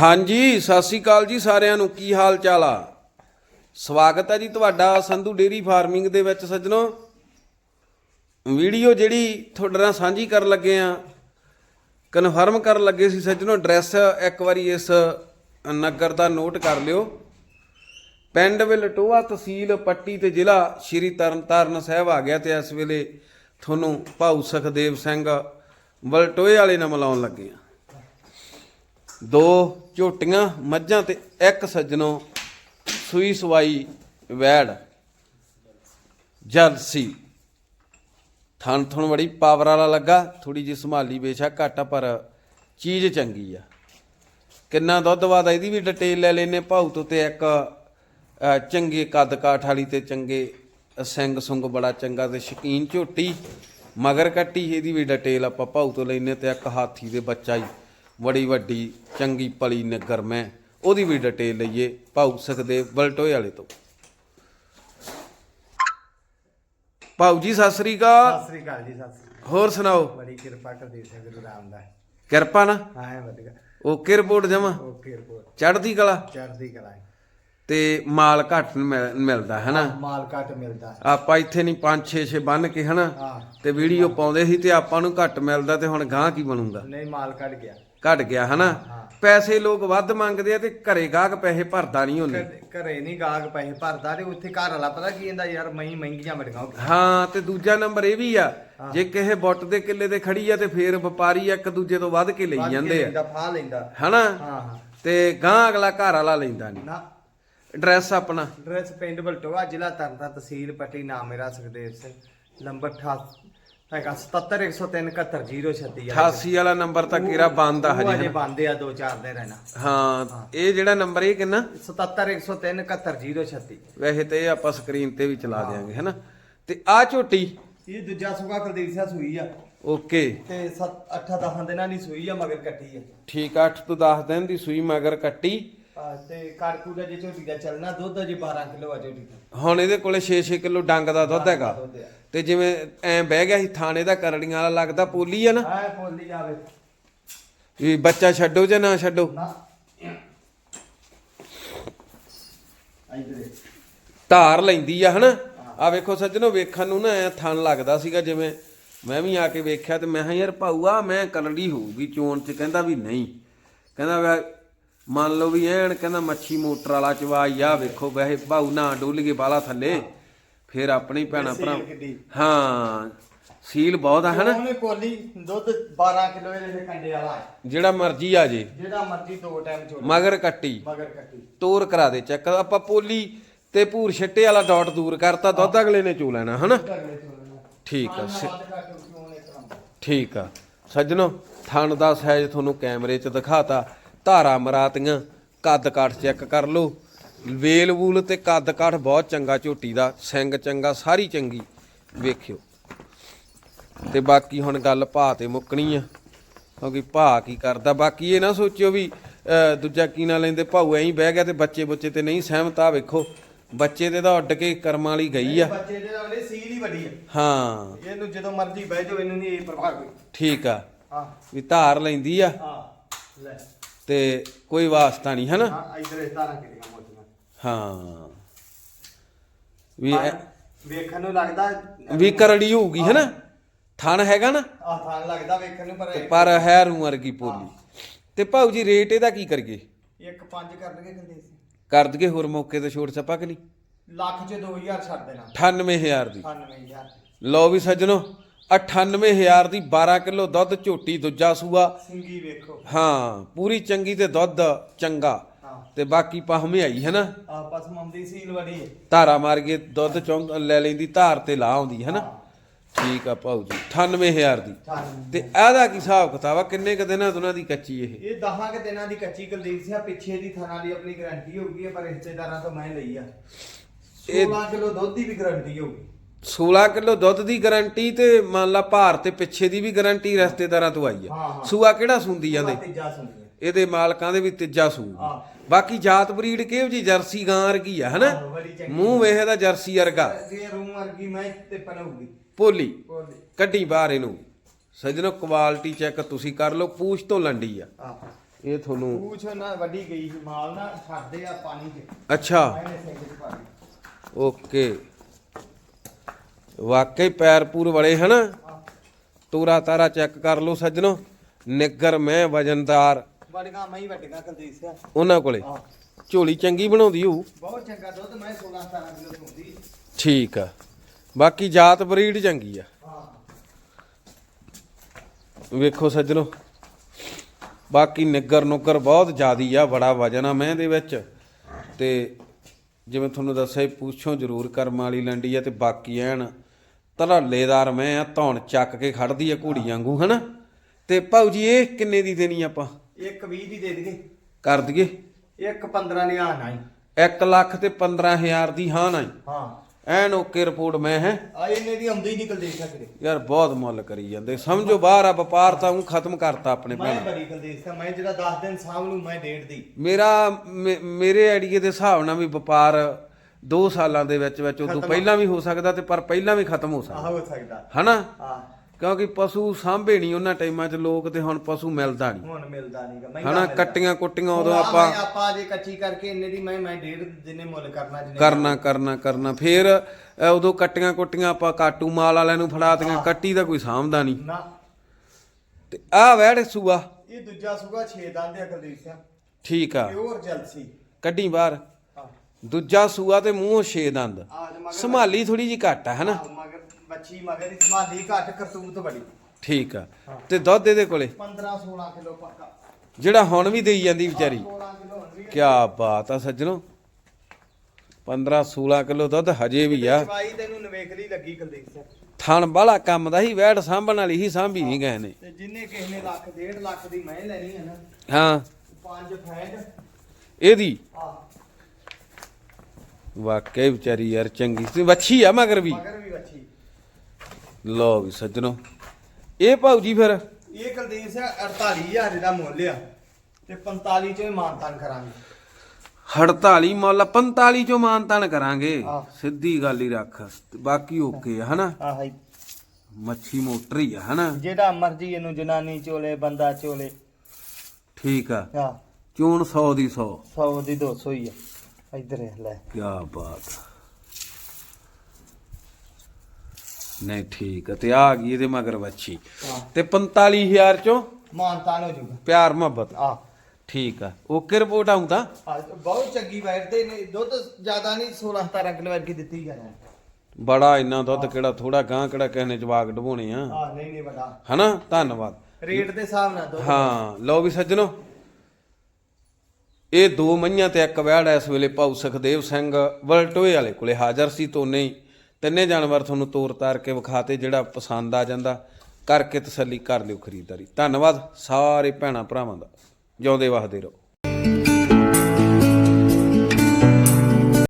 ਹਾਂਜੀ, ਸਤਿ ਸ੍ਰੀ ਅਕਾਲ ਜੀ ਸਾਰਿਆਂ ਨੂੰ। ਕੀ ਹਾਲ ਚਾਲ ਆ? ਸਵਾਗਤ ਹੈ ਜੀ ਤੁਹਾਡਾ ਸੰਧੂ ਡੇਰੀ ਫਾਰਮਿੰਗ ਦੇ ਵਿੱਚ ਸੱਜਣੋ। ਵੀਡੀਓ ਜਿਹੜੀ ਤੁਹਾਡੇ ਨਾਲ ਸਾਂਝੀ ਕਰਨ ਲੱਗੇ ਆ, ਕਨਫਰਮ ਕਰਨ ਲੱਗੇ ਸੀ ਸੱਜਣੋ, ਐਡਰੈਸ ਇੱਕ ਵਾਰੀ ਇਸ ਨਗਰ ਦਾ ਨੋਟ ਕਰ ਲਿਓ। ਪਿੰਡ ਵਿਲਟੋਆ ਤਹਿਸੀਲ ਪੱਟੀ ਤੇ ਜ਼ਿਲ੍ਹਾ ਸ਼੍ਰੀ ਤਰਨਤਾਰਨ ਸਾਹਿਬ ਆ ਗਿਆ ਤੇ ਇਸ ਵੇਲੇ ਤੁਹਾਨੂੰ ਭਾਊ ਸੁਖਦੇਵ ਸਿੰਘ ਵਲਟੋਏ ਵਾਲੇ ਨਾਲ ਮਿਲਾਉਣ ਲੱਗੇ ਆ। ਦੋ ਝੋਟੀਆਂ ਮੱਝਾਂ ਤੇ ਇੱਕ ਸੱਜਣੋ ਸੂਈ ਸਵਾਈ ਵੈੜ। ਜਰਸੀ। ਥਣ ਥਣ ਬੜੀ ਪਾਵਰ ਵਾਲਾ ਲੱਗਾ ਥੋੜੀ ਜਿਹੀ ਸੰਭਾਲੀ ਬੇਸ਼ੱਕ ਘੱਟ ਆ ਪਰ ਚੀਜ਼ ਚੰਗੀ ਆ। ਕਿੰਨਾ ਦੁੱਧ ਵਾਦਾ ਇਹਦੀ ਵੀ ਡਿਟੇਲ ਲੈ ਲੈਨੇ ਭਾਊ ਤੋਂ ਤੇ ਇੱਕ ਅ, ਚੰਗੇ ਕੱਦ ਕਾਠ ਵਾਲੀ ਤੇ ਚੰਗੇ ਸਿੰਘ ਸੁੰਗ ਬੜਾ ਚੰਗਾ ਤੇ ਸ਼ਕੀਨ ਝੋਟੀ। ਮਗਰ ਕੱਟੀ ਇਹਦੀ ਵੀ ਡਿਟੇਲ ਆਪਾਂ ਭਾਊ ਤੋਂ ਲੈਨੇ ਤੇ ਇੱਕ ਹਾਥੀ ਦੇ ਬੱਚਾ ਹੀ ਬੜੀ ਵੱਡੀ ਚੰਗੀ ਪਲੀ ਨਗਰ ਮੈਂ ਉਹਦੀ ਵੀ ਡਿਟੇਲ ਲਈਏ ਭਾਊ ਸੁਖਦੇਵ ਬਲਟੋਏ ਵਾਲੇ ਤੋਂ। ਭਾਊ ਜੀ ਸਤਿ ਸ੍ਰੀ ਅਕਾਲ। ਸਤਿ ਸ੍ਰੀ ਅਕਾਲ ਜੀ ਸਤਿ ਸ੍ਰੀ ਹੋਰ ਸੁਣਾਓ? ਬੜੀ ਕਿਰਪਾ ਕਰਦੇ ਸੇ ਗੁਰੂ ਰਾਮਦਾਸ ਕਿਰਪਾ ਨਾ? ਹੈ ਵਧੀਆ। ਓਕੇ ਰਿਪੋਰਟ ਜਮਾ? Okay report. ਚੜ੍ਹਦੀ ਕਲਾ? ਚੜ੍ਹਦੀ ਕਲਾ ਤੇ ਮਾਲ ਘੱਟ ਮਿਲ- ਮਿਲਦਾ ਹੈ ਨਾ ਮਾਲ ਘੱਟ ਮਿਲਦਾ। ਆਪਾਂ ਇੱਥੇ ਨਹੀਂ 5 6 6 ਬੰਨ ਕੇ ਹਨਾ? ਹਾਂ। ਤੇ ਵੀਡੀਓ ਪਾਉਂਦੇ ਸੀ ਤੇ ਆਪਾਂ ਨੂੰ ਘੱਟ ਮਿਲਦਾ ਤੇ ਹੁਣ ਗਾਂ ਕੀ ਬਣੂਗਾ? ਨਹੀਂ ਮਾਲ ਘੱਟ ਗਿਆ। ਘਟ ਗਿਆ ਹਨਾ? ਹਾਂ। ਪੈਸੇ ਲੋਕ ਵੱਧ ਮੰਗਦੇ ਆ ਤੇ ਘਰੇ ਗਾਹਕ ਪੈਸੇ ਭਰਦਾ ਨਹੀਂ ਉਹਨੇ। ਘਰੇ ਨਹੀਂ ਗਾਹਕ ਪੈਸੇ ਭਰਦਾ ਤੇ ਉੱਥੇ ਘਰ ਵਾਲਾ ਪਤਾ ਕੀ ਕਹਿੰਦਾ ਯਾਰ ਮਹੀਂ ਮਹਿੰਗੀਆਂ ਬੜੀਆਂ ਹੋ ਗਈਆਂ। ਹਾਂ ਤੇ ਦੂਜਾ ਨੰਬਰ ਇਹ ਵੀ ਆ ਜੇ ਕਿਸੇ ਬੁੱਟ ਦੇ ਕਿੱਲੇ ਤੇ ਖੜੀ ਆ ਤੇ ਫੇਰ ਵਪਾਰੀ ਇੱਕ ਦੂਜੇ ਤੋਂ ਵੱਧ ਕੇ ਲਈ ਵੱਧ ਕੇ ਜਾਂਦੇ ਆ। ਲੈਂਦਾ, ਫਾਹ ਲੈਂਦਾ। ਹਨਾ? ਹਾਂ ਹਾਂ। ਤੇ ਗਾਂ ਅਗਲਾ ਘਰ ਵਾਲਾ ਲੈਂਦਾ ਨਹੀਂ। ਨਾ ਐਡਰੈਸ ਆਪਣਾ। ਡਰੈਸ ਪਿੰਡ ਬਲਟੋਆ ਜ਼ਿਲ੍ਹਾ ਤਰਨਤਾਰਨ ਤਹਿਸੀਲ ਪੱਟੀ ਨਾਮ ਮੇਰਾ ਸੁਖਦੇਵ ਸਿੰਘ। ਨੰਬਰ 88 ਹੈਗਾ 7710313036 88 ਵਾਲਾ ਨੰਬਰ ਤਾਂ ਕਿਰਾ ਬੰਦ ਆ ਹਜੇ ਅਜੇ ਬੰਦੇ ਆ ਦੋ ਚਾਰ ਦੇ ਰਹਿਣਾ। ਹਾਂ ਇਹ ਜਿਹੜਾ ਨੰਬਰ ਇਹ ਕਿੰਨਾ? 7710313036 ਵੈਸੇ ਤੇ ਇਹ ਆਪਾਂ ਸਕਰੀਨ ਤੇ ਵੀ ਚਲਾ ਦਿਆਂਗੇ ਹੈਨਾ? ਤੇ ਆ ਝੋਟੀ? ਇਹ ਦੂਜਾ ਸੁਗਾ ਕੁਲਦੀਪ ਸਿੰਘ ਸੂਈ ਆ। ਓਕੇ। ਤੇ 7 8 10 ਦਿਨਾਂ ਦੀ ਸੂਈ ਆ ਮਗਰ ਕੱਟੀ ਆ। ਠੀਕ 8 ਤੋਂ 10 ਦਿਨ ਦੀ ਸੂਈ ਮਗਰ ਕੱਟੀ। ਆ, ਤੇ ਕਾੜਕੂ ਦਾ ਜੇ ਝੋਟੀ ਦਾ ਚੱਲਣਾ ਦੁੱਧ ਅਜੇ 12 ਕਿਲੋ ਆ ਝੋਟੀ ਦਾ। ਹੁਣ ਇਹਦੇ ਕੋਲੇ 6-6 ਕਿਲੋ ਡੰਗ ਦਾ ਦੁੱਧ ਹੈਗਾ। ਦੁੱਧ ਆ। ਤੇ ਜਿਵੇਂ ਐ ਬਹਿ ਗਿਆ ਸੀ ਥਾਣੇ ਦਾ ਕਰੜੀਆਂ ਵਾਲਾ ਲੱਗਦਾ ਪੋਲੀ ਆ ਨਾ। ਆ ਬੋਲੀ ਜਾਵੇ ਵੀ ਬੱਚਾ ਛੱਡੋ ਜਾਂ ਨਾ ਛੱਡੋ? ਨਾ। ਇਧਰੇ ਧਾਰ ਲੈਂਦੀ ਆ ਹਨਾ? ਆ ਵੇਖੋ ਸੱਜਣੋ ਵੇਖਣ ਨੂੰ ਨਾ ਐ ਥਣ ਲੱਗਦਾ ਸੀਗਾ ਜਿਵੇਂ ਮੈਂ ਵੀ ਆ ਕੇ ਵੇਖਿਆ ਤੇ ਮੈਂ ਕਿਹਾ ਯਾਰ ਭਾਊਆ ਮੈਂ ਕਰੜੀ ਹੋਊਗੀ ਚੋਣ ਚ ਕਹਿੰਦਾ ਵੀ ਨਹੀਂ। ਕਹਿੰਦਾ ਵੇ ਮੰਨ ਲਓ ਵੀ ਐਨ ਕਹਿੰਦਾ ਮੱਛੀ ਮੋਟਰ ਵਾਲਾ ਚਵਾਈ ਆ ਵੇਖੋ ਵੈਸੇ ਭਾਊ ਨਾ ਡੁੱਲ ਬਾਲਾ ਥੱਲੇ। ਫਿਰ ਆਪਣੀ ਭੈਣਾ ਭਰਾ। ਹਾਂ ਸੀਲ ਬਹੁਤ ਆ ਹਨਾ? ਉਹਨੇ ਕੋਲੀ ਦੁੱਧ 12 ਕਿਲੋ ਇਹਦੇ ਕੰਡੇ ਵਾਲਾ। ਜਿਹੜਾ ਮਰਜ਼ੀ ਆ ਜੇ। ਜਿਹੜਾ ਮਰਜ਼ੀ ਦੋ ਟਾਈਮ ਚੋਲ ਮਗਰ ਕੱਟੀ। ਮਗਰ ਕੱਟੀ। ਤੋਰ ਕਰਾ ਦੇ ਚੈੱਕ। ਆਪਾਂ ਪੋਲੀ ਤੇ ਭੂਰ ਛੱਟੇ ਵਾਲਾ ਡਾਟ ਦੂਰ ਕਰਤਾ ਦੁੱਧ ਅਗਲੇ ਨੇ ਚੋ ਲੈਣਾ ਹਨਾ? ਠੀਕ ਆ ਠੀਕ ਆ। ਸੱਜਣੋ ਥਣ ਦਾ ਸਾਈਜ਼ ਤੁਹਾਨੂੰ ਕੈਮਰੇ 'ਚ ਦਿਖਾਤਾ। ਧਾਰਾ ਮਰਾਤੀਆਂ ਕੱਦ ਕਾਠ ਚੈੱਕ ਕਰ ਲਓ। ਵੇਲ ਵੂਲ ਤੇ ਕੱਦ ਕਾਠ ਬਹੁਤ ਚੰਗਾ ਝੋਟੀ ਦਾ ਸਿੰਘ ਚੰਗਾ ਸਾਰੀ ਚੰਗੀ ਵੇਖਿਓ। ਤੇ ਬਾਕੀ ਹੁਣ ਗੱਲ ਭਾ ਤੇ ਮੁੱਕਣੀ ਆ ਕਿਉਂਕਿ ਭਾ ਕੀ ਕਰਦਾ ਬਾਕੀ ਇਹ ਨਾ ਸੋਚਿਓ ਵੀ ਦੂਜਾ ਕੀ ਨਾ ਲੈਂਦੇ ਭਾਊ ਐਂ ਬਹਿ ਗਿਆ ਤੇ ਬੱਚੇ ਬੱਚੇ ਤੇ ਨਹੀਂ ਸਹਿਮਤ ਆ ਵੇਖੋ ਬੱਚੇ ਤੇ ਤਾਂ ਉੱਡ ਕੇ ਕਰਮਾਂ ਵਾਲੀ ਗਈ ਆ। ਬੱਚੇ ਦੇ ਵਾਲੇ ਸੀਲ ਹੀ ਵੱਡੀ ਆ। ਹਾਂ। ਇਹਨੂੰ ਜਦੋਂ ਮਰਜ਼ੀ ਬਹਿ ਜਾਓ ਇਹਨੂੰ ਨਹੀਂ ਇਹ ਪ੍ਰਭਾਵ ਕੋਈ। ਠੀਕ ਆ। ਹਾਂ। ਵੀ ਧਾਰ ਲੈਂਦੀ ਆ। ਹਾਂ ਲੈ। ਤੇ ਕੋਈ ਵਾਸਤਾ ਨਹੀਂ ਹਨਾ? ਹਾਂ ਇਧਰ ਇਸ ਤਰ੍ਹਾਂ ਕਿਹੜੀਆਂ ਮੋਟੀਆਂ ਹਾਂ। ਵੀ ਹਾਂ, ਵੇਖਣ ਨੂੰ ਲੱਗਦਾ ਵੀ ਕਰੜੀ ਹੋਊਗੀ ਹਨਾ? ਥਣ ਹੈਗਾ ਨਾ? ਆ ਥਾਂ ਲੱਗਦਾ ਵੇਖਣ ਨੂੰ ਪਰ ਤੇ ਪਰ ਹੈ ਰੂ ਵਰਗੀ ਪੋਲੀ। ਤੇ ਭਾਊ ਜੀ ਰੇਟ ਇਹਦਾ ਕੀ ਕਰੀਏ? ਇੱਕ ਪੰਜ ਕਰਨਗੇ ਕਹਿੰਦੇ ਸੀ। ਕਰ ਦਈਏ ਹੋਰ ਮੌਕੇ ਤੇ ਛੋੜ ਛਪਾ ਕਿ ਨਹੀਂ? ਲੱਖ ਚ 2000 ਛੱਡ ਦੇਣਾ। 98000 ਦੀ। 98000 ਲਓ ਵੀ ਸੱਜਣੋ 98000 ਦੀ 12 ਕਿਲੋ ਦੁੱਧ ਝੋਟੀ ਦੂਜਾ ਸੂਆ। ਸਿੰਗੀ ਵੇਖੋ। ਹਾਂ ਪੂਰੀ ਚੰਗੀ ਤੇ ਦੁੱਧ ਚੰਗਾ। ਤੇ ਬਾਕੀ ਪਹਮੇ ਆਈ ਹੈ ਨਾ ਆ ਪਸਮਮ ਦੀ ਸੀਲ ਵੜੀ ਧਾਰਾ ਮਾਰ ਕੇ ਦੁੱਧ ਚੌਂ ਲੈ ਲੈਂਦੀ ਧਾਰ ਤੇ ਲਾ ਆਉਂਦੀ ਹੈ। ਨਾ। ਠੀਕ ਆ ਭਾਊ ਜੀ 98000 ਦੀ। ਤੇ ਇਹਦਾ ਕੀ ਹਿਸਾਬ ਕਿਤਾਬ ਆ? ਕਿੰਨੇ ਕ ਦਿਨਾਂ ਤੋਂ ਉਹਨਾਂ ਦੀ ਕੱਚੀ ਇਹ? ਇਹ ਦਹਾਂ ਕਿ ਦਿਨਾਂ ਦੀ ਕੱਚੀ ਕੁਲਦੀਪ ਸਿੰਘ ਪਿੱਛੇ ਦੀ ਥਾਣਾ ਦੀ ਆਪਣੀ ਗਾਰੰਟੀ ਹੋਊਗੀ ਪਰ ਰਿਸ਼ਤੇਦਾਰਾਂ ਤੋਂ ਮੈਂ ਲਈ ਆ। ਇਹ- 16 ਕਿਲੋ ਦੁੱਧ ਦੀ ਵੀ ਗਾਰੰਟੀ ਹੋਊਗੀ। 16 ਕਿਲੋ ਦੁੱਧ ਦੀ ਗਾਰੰਟੀ ਤੇ ਮੰਨ ਲਾ ਭਾਰ ਤੇ ਪਿੱਛੇ ਦੀ ਵੀ ਗਾਰੰਟੀ ਰਿਸ਼ਤੇਦਾਰਾਂ ਤੋਂ ਆਈ ਆ। ਸੂਆ ਕਿਹੜਾ ਸੁੰਦੀ ਜਾਂਦੇ ਤੀਜਾ ਇਹਦੇ ਮਾਲਕਾਂ ਦੇ ਵੀ ਤੀਜਾ ਸੂ ਹਾਂ। ਬਾਕੀ ਜਾਤ ਬਰੀਡ ਕਿਹੋ ਜੀ ਜਰਸੀ ਗਾਂ ਵਰਗੀ ਆ ਹਨਾ। ਮੂੰਹ ਵੇਖ ਇਹਦਾ ਜਰਸੀ ਵਰਗਾ। ਜੇ ਰੂਮ ਵਰਗੀ ਮੈਂ ਤੇ ਪਨਊਗੀ ਭੋਲੀ ਬੋਲੀ ਕੱਢੀ ਬਾਹਰ ਇਹਨੂੰ। ਸੱਜਣੋ ਕੁਆਲਿਟੀ ਚੈੱਕ ਤੁਸੀਂ ਕਰ ਲਓ। ਪੂਛ ਤੋਂ ਲੰਡੀ ਆ। ਇਹ ਤੁਹਾਨੂੰ ਪੂਛ ਨਾ ਵੱਡੀ ਗਈ ਸੀ ਮਾਲ ਨਾ ਛੱਡਦੇ ਆ ਪਾਣੀ 'ਚ। ਅੱਛਾ। ਓਕੇ। ਵਾਕਈ ਪੈਰ ਪੂਰ ਵੜੇ ਹਨ। ਤੂਰਾ ਤਾਰਾ ਚੈੱਕ ਕਰ ਲਓ ਸੱਜਣੋ। ਨਿੱਗਰ ਮੈਂ ਵਜਨਦਾਰ। ਵੱਡੀਆਂ ਮੈਂ ਹੀ ਵੱਡੀਆਂ ਕੁਲਦੀਪ ਸਿੰਘ। ਉਹਨਾਂ ਕੋਲੇ। ਝੋਲੀ ਚੰਗੀ ਬਣਾਉਂਦੀ ਹੋਊ। ਬਹੁਤ ਚੰਗਾ ਦੁੱਧ ਮੈਂ 16 17 ਕਿਲੋ ਹੁੰਦੀ ਠੀਕ ਆ। ਬਾਕੀ ਜਾਤ ਬਰੀਡ ਚੰਗੀ ਆ। ਵੇਖੋ ਸੱਜਣੋ। ਬਾਕੀ ਨਿੱਗਰ ਨੁੱਗਰ ਬਹੁਤ ਜ਼ਿਆਦੀ ਆ ਬੜਾ ਵਜਨ ਆ ਮੈਂ ਦੇ ਵਿੱਚ। ਤੇ ਜਿਵੇਂ ਤੁਹਾਨੂੰ ਦੱਸਿਆ ਪੁੱਛੋ ਜ਼ਰੂਰ ਕਰਮ ਵਾਲੀ ਲੰਡੀ ਆ ਤੇ ਬਾਕੀ ਐਨ ਧੜੱਲੇਦਾਰ ਮੈਂ ਆ ਧੌਣ ਚੱਕ ਕੇ ਖੜਦੀ ਆ ਘੋੜੀ ਵਾਂਗੂ ਹਨਾ? ਤੇ ਭਾਊ ਜੀ ਇਹ ਕਿੰਨੇ ਦੀ ਦੇਣੀ ਆਪਾਂ? ਇੱਕ 20 ਦੀ ਦੇ ਦਈਏ। ਕਰ ਦਈਏ। ਇੱਕ 15 ਨਹੀਂ ਆਣਾ ਹੀ 1 ਲੱਖ ਤੇ 15000 ਦੀ ਹਾਂ ਨਾ ਹਾਂ। ਐਨ ਓਕੇ ਰਿਪੋਰਟ ਮੈਂ ਹੈ? ਆ ਇਹਨੇ ਦੀ ਆਉਂਦੀ ਨਹੀਂ ਕੁਲਦੀਪ ਸਿੰਘ ਕਿਤੇ ਯਾਰ ਬਹੁਤ ਮੁੱਲ ਕਰੀ ਜਾਂਦੇ। ਸਮਝੋ ਬਾਹਰ ਆ ਵਪਾਰ ਤਾਂ ਉਹ ਖਤਮ ਕਰਤਾ ਆਪਣੇ ਮੈਂ ਭੈਣ। ਬੜੀ ਮੈਂ ਜਿਹੜਾ 10 ਦਿਨ ਸਾਂਭ ਲੂ ਮੈਂ ਡੇਢ ਦੀ। ਮੇਰਾ ਮੇ- ਮੇਰੇ ਆਈਡੀਏ ਦੇ ਹਿਸਾਬ ਨਾਲ ਵੀ ਵਪਾਰ 2 ਸਾਲਾਂ ਦੇ ਵਿੱਚ ਵਿੱਚ ਉਦੋਂ। ਪਹਿਲਾਂ ਵੀ ਹੋ ਸਕਦਾ ਤੇ ਪਰ ਪਹਿਲਾਂ ਵੀ ਖਤਮ ਹੋ ਸਕਦਾ। ਹੋ ਸਕਦਾ। ਹਨਾ? ਹਾਂ। ਕਿਉਂਕਿ ਪਸ਼ੂ ਸਾਂਭੇ ਨਹੀਂ ਉਹਨਾਂ ਟਾਈਮਾਂ 'ਚ ਲੋਕ ਤੇ ਹੁਣ ਪਸ਼ੂ ਮਿਲਦਾ ਨਹੀਂ। ਹੁਣ ਮਿਲਦਾ ਨਹੀਂਗਾ ਮੈਂ ਹਨਾ? ਕੱਟੀਆਂ ਕੁੱਟੀਆਂ ਉਦੋਂ ਆਪਾਂ ਆਪਾਂ ਜੇ ਕੱਚੀ ਕਰਕੇ ਇੰਨੇ ਦੀ ਮੈਂ ਮੈਂ ਡੇਢ ਜਿੰਨੇ ਮੁੱਲ ਕਰਨਾ ਜਿੰਨੇ ਕਰਨਾ ਕਰਨਾ। ਕਰਨਾ ਫੇਰ ਉਦੋਂ ਕੱਟੀਆਂ ਕੁੱਟੀਆਂ ਆਪਾਂ ਕਾਟੂ ਮਾਲ ਵਾਲਿਆਂ ਨੂੰ ਫੜਾਤੀਆਂ ਕੱਟੀ ਦਾ ਕੋਈ ਸਾਂਭਦਾ ਨਹੀਂ। ਨਾ। ਤੇ ਆਹ ਵੈੜ ਸੂਆ। ਇਹ ਦੂਜਾ ਸੁਗਾ 6 ਦੰਦ ਹੈ ਕੁਲਦੀਪ ਸਿੰਘ। ਠੀਕ ਆ। Pure jealousy. ਕੱਢੀ ਬਾਹਰ। ਦੂਜਾ ਸੂਆ ਤੇ ਮੂੰਹੋਂ ਛੇ ਦੰਦ। ਆ ਤੇ ਮਗਰ ਸੰਭਾਲੀ ਥੋੜੀ ਜੀ ਘੱਟ ਆ ਹਨਾ? ਆਹ ਮਗਰ ਬੱਚੀ ਮਗਰ ਦੀ ਸਮਾਧੀ ਘੱਟ ਕਰਤੂਤ ਬੜੀ। ਠੀਕ ਆ। ਤੇ ਦੁੱਧ ਇਹਦੇ ਕੋਲੇ? 15 16 ਕਿਲੋ ਪੱਕਾ। ਜਿਹੜਾ ਹੁਣ ਵੀ ਦੇਈ ਜਾਂਦੀ ਵਿਚਾਰੀ। 16 ਕਿਲੋ ਬਾਤ ਆ ਸੱਜਣੋ। 15 16 ਕਿਲੋ ਦੁੱਧ ਹਜੇ ਵੀ ਆ। ਚਵਾਈ ਤੈਨੂੰ ਨਵੇਕਲੀ ਲੱਗੀ ਕੁਲਦੀਪ ਸਿੰਘ। ਥਣ ਬਾਲਾ ਕੰਮ ਦਾ ਹੀ ਵੈੜ ਸਾਂਭਣ ਵਾਲੀ ਹੀ ਸਾਂਭੀ ਨਹੀਂ ਗਏ ਨੇ। ਤੇ ਜਿੰਨੇ ਕਿਸੇ ਨੇ ਲੱਖ ਡੇਢ ਲੱਖ ਦੀ ਮੈਂ ਲੈਣੀ ਹੈ ਨਾ। ਹਾਂ। ਪੰਜ ਫੈਂਡ। ਇਹਦੀ ਆ ਵਾਕਈ ਵਿਚਾਰੀ ਯਾਰ ਚੰਗੀ ਸੀ ਵੱਛੀ ਆ ਮਗਰ ਵੀ। ਮਗਰ ਵੀ ਬੱਚੀ ਲੋ ਵੀ ਸੱਜਣੋ ਇਹ ਭਾਊ ਜੀ ਫਿਰ? ਇਹ ਕੁਲਦੀਪ ਸਿੰਘ 48000 ਦਾ ਮੁੱਲ ਆ ਤੇ 45 ਚੋਂ ਮਾਨਤਾਨ ਕਰਾਂਗੇ। 48 ਮੁੱਲ 45 ਚੋਂ ਮਾਨਤਾਨ ਕਰਾਂਗੇ। ਸਿੱਧੀ ਗੱਲ ਹੀ ਰੱਖ ਬਾਕੀ ਓਕੇ ਆ ਹਨਾ? ਹੀ ਮੱਛੀ ਮੋਟਰ ਹੀ ਆ ਹਨਾ? ਜਿਹੜਾ ਮਰਜ਼ੀ ਇਹਨੂੰ ਜਨਾਨੀ ਚੋਲੇ ਬੰਦਾ ਚੋਲੇ। ਠੀਕ ਆ। ਆ ਚੋਣ 100 ਦੀ 100 100 ਦੀ 200 ਹੀ ਆ। ਇੱਧਰ ਇਹ ਲੈ। ਕੀ ਬਾਤ। ਨਹੀਂ ਠੀਕ ਆ ਤੇ ਆ ਗਈ ਇਹਦੇ ਮਗਰ ਵੱਛੀ। ਹਾਂ। ਤੇ 45000 ਚੋਂ ਮਾਨਤਾਨ ਹੋ ਜੂਗਾ ਪਿਆਰ ਮੁਹੱਬਤ। ਆ ਠੀਕ ਆ। ਓਕੇ ਰਿਪੋਰਟ ਆਉਂ ਤਾਂ? ਆ ਬਹੁਤ ਚੰਗੀ ਵੈਟ ਤੇ ਨੇ ਦੁੱਧ ਜ਼ਿਆਦਾ ਨਹੀਂ 16 17 ਕਿਲੋ ਵਰਗੀ ਦਿੱਤੀ ਜਾਣਾ ਬੜਾ ਇੰਨਾ ਦੁੱਧ ਕਿਹੜਾ ਥੋੜਾ ਗਾਂ ਕਿਹੜਾ ਨੇ ਜਵਾਕ ਢਵਾਉਣੇ ਆ। ਆ ਨਹੀਂ ਨਹੀਂ ਵੱਡਾ ਹਨਾ? ਧੰਨਵਾਦ। ਰੇਟ ਦੇ ਹਿਸਾਬ ਨਾਲ ਦੁੱਧ। ਹਾਂ ਲਓ ਵੀ ਸੱਜਣੋ। ਇਹ ਦੋ ਮਈਆਂ ਤੇ ਇੱਕ ਵਹਿੜ ਇਸ ਵੇਲੇ ਭਾਊ ਸੁਖਦੇਵ ਸਿੰਘ ਵਲਟੋਏ ਵਾਲੇ ਕੋਲੇ ਹਾਜ਼ਰ ਸੀ ਤੋਨੇ ਹੀ ਤਿੰਨੇ ਜਾਨਵਰ ਤੁਹਾਨੂੰ ਤੋਰ ਤਾਰ ਕੇ ਵਿਖਾਤੇ, ਜਿਹੜਾ ਪਸੰਦ ਆ ਜਾਂਦਾ, ਕਰਕੇ ਤਸੱਲੀ ਕਰ ਲਿਓ ਖਰੀਦਦਾਰੀ। ਧੰਨਵਾਦ ਸਾਰੇ ਭੈਣਾਂ ਭਰਾਵਾਂ ਦਾ। ਜਿਉਂਦੇ ਵਸਦੇ ਰਹੋ।